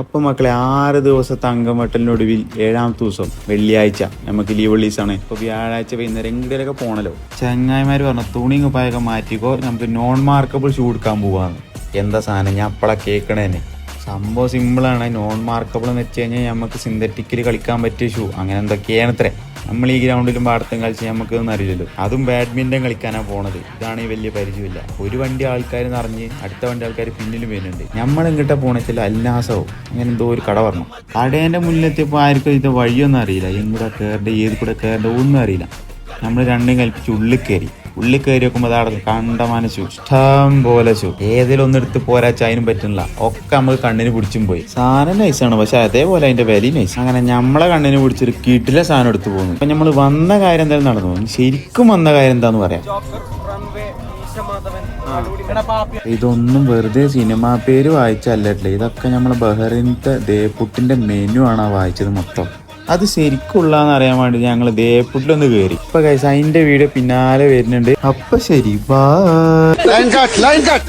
അപ്പൊ മക്കളെ ആറ് ദിവസത്തെ അംഗംവട്ടലിനൊടുവിൽ ഏഴാമത്തെ ദിവസം വെള്ളിയാഴ്ച നമുക്ക് ലീവ് ആണ്. ഇപ്പൊ വ്യാഴാഴ്ച വൈകുന്നേരം എങ്കിലൊക്കെ പോണല്ലോ. ചങ്ങായിമാര് പറഞ്ഞു തുണി കുപ്പായൊക്കെ മാറ്റിക്കോ നമുക്ക് നോൺ മാർക്കബിൾ ഷൂ എടുക്കാൻ പോവാന്ന്. എന്താ സാധനം? ഞാൻ അപ്പളാ കേൾക്കണേനെ സംഭവം സിമ്പിളാണ് നോൺ മാർക്കബിൾ എന്ന് വെച്ച് കഴിഞ്ഞാൽ നമുക്ക് സിന്തറ്റിക്കലി കളിക്കാൻ പറ്റിയ ഷൂ അങ്ങനെ എന്തൊക്കെയാണ് ഇത്രേ നമ്മൾ ഈ ഗ്രൗണ്ടിലും പാടത്തും കളിച്ച് നമുക്കൊന്നും അറിയില്ലല്ലോ. അതും ബാഡ്മിന്റൺ കളിക്കാനാണ് പോണത്. ഇതാണ് ഈ വലിയ പരിചയമില്ല. ഒരു വണ്ടി ആൾക്കാർ നിറഞ്ഞ് അടുത്ത വണ്ടി ആൾക്കാർ പിന്നിലും വരുന്നുണ്ട്. നമ്മൾ ഇങ്ങോട്ടാ പോണ വെച്ചാൽ അല്ലാസവും. അങ്ങനെ എന്തോ ഒരു കട പറഞ്ഞു കടേന്റെ മുന്നിലെത്തിയപ്പോൾ ആർക്കും ഇത് വഴിയൊന്നും അറിയില്ല. എങ്ങൂടെ കയറേണ്ട ഏത് കൂടെ കയറേണ്ട ഒന്നും അറിയില്ല. നമ്മൾ രണ്ടും കൽപ്പിച്ച് ഉള്ളിൽ കയറി ഉള്ളിൽ കയറി നോക്കുമ്പോൾ കണ്ട മനസ്സു ഇഷ്ടം പോലെ ചു ഏതിലൊന്നെടുത്ത് പോരാച്ച അതിനും പറ്റുന്നില്ല. ഒക്കെ നമ്മൾ കണ്ണിന് പിടിച്ചും പോയി. സാധനം നൈസാണ് പക്ഷെ അതേപോലെ അതിന്റെ വില നൈസ് അങ്ങനെ നമ്മളെ കണ്ണിന് പിടിച്ചൊരു കീട്ടിലെ സാധനം എടുത്തു പോകുന്നു. അപ്പൊ നമ്മൾ വന്ന കാര്യം എന്തായാലും നടന്നു ശരിക്കും വന്ന കാര്യം എന്താന്ന് പറയാം. ഇതൊന്നും വെറുതെ സിനിമാ പേര് വായിച്ചല്ലേ ഇതൊക്കെ നമ്മളെ ബഹ്റിനത്തെ ദേപ്പുട്ടിന്റെ മെനു ആണ് വായിച്ചത് മൊത്തം. അത് ശരിക്കുള്ളതെന്ന് അറിയാൻ വേണ്ടി ഞങ്ങൾ ദേപ്പുട്ടിലൊന്ന് കയറി ഇപ്പൊ കൈസ് അതിന്റെ വീഡിയോ പിന്നാലെ വരുന്നുണ്ട്. അപ്പൊ ശരി ബാ ലൈൻ കട്ട് ലൈൻ cut.